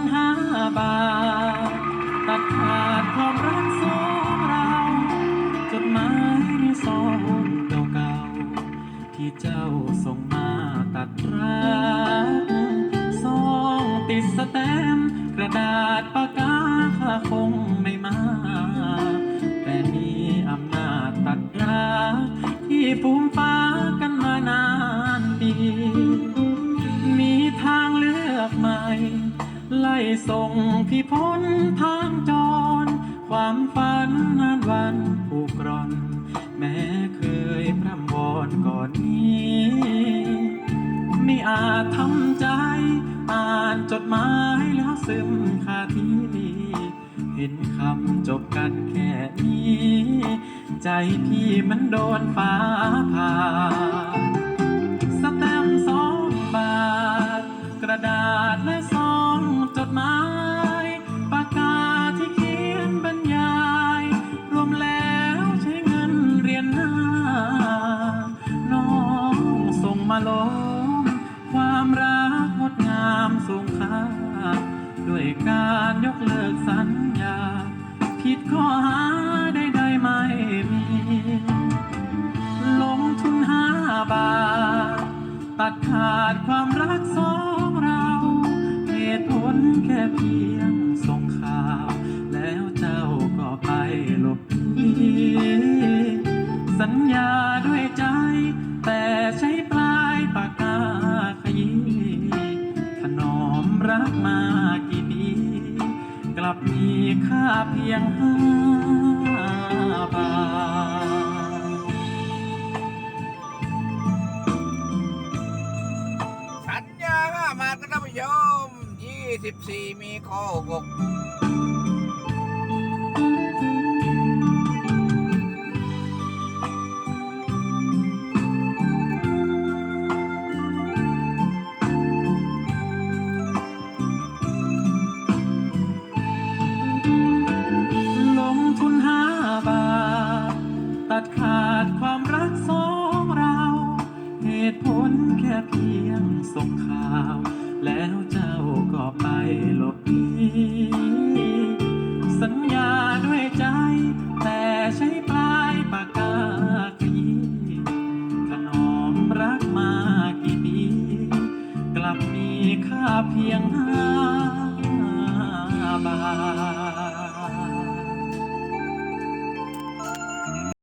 นห้าบาท ตัดขาดความรักสองเรา จดหมายในซองเก่าๆ ที่เจ้าส่งมาตัดรักซองติดสแตมกระดาษปากกาค่าคงไม่มา แต่มีอำนาจตัดรักที่ปูมฟ้า ไล่ส่งพี่พ้นทางจร ความฝันนานวันผูกร่อน แม้เคยพร่ำวอนก่อนนี้ ไม่อาจทำใจ อ่านจดหมายแล้วซึมคาทีเห็นคำจบกันแค่นี้ ใจพี่มันโดนฟ้าผ่า ส่งมความรักงดงามสูงค่าด้วยการยกเลิกสัญญา ผิดข้อหาใดๆไม่มี ลงทุนห้าบาท ตัดขาดความรักสองเราเหตุผลแค่เพียงส่งข่าว แล้วเจ้าก็ไปหลบหนีสัญญาด้วยใจ แต่ใช้ รักมากี่ปี กลับมีค่าเพียงห้าบาทสัญญาห้าบาทครับท่านผู้ชม24 มีข้อ6 แค่เพียงส่งข่าว แล้วเจ้าก็ไปหลบหนีสัญญาด้วยใจ แต่ใช้ปลายปากกาขีขนอมรักมากี่ปี กลับมีค่าเพียงห้าบาท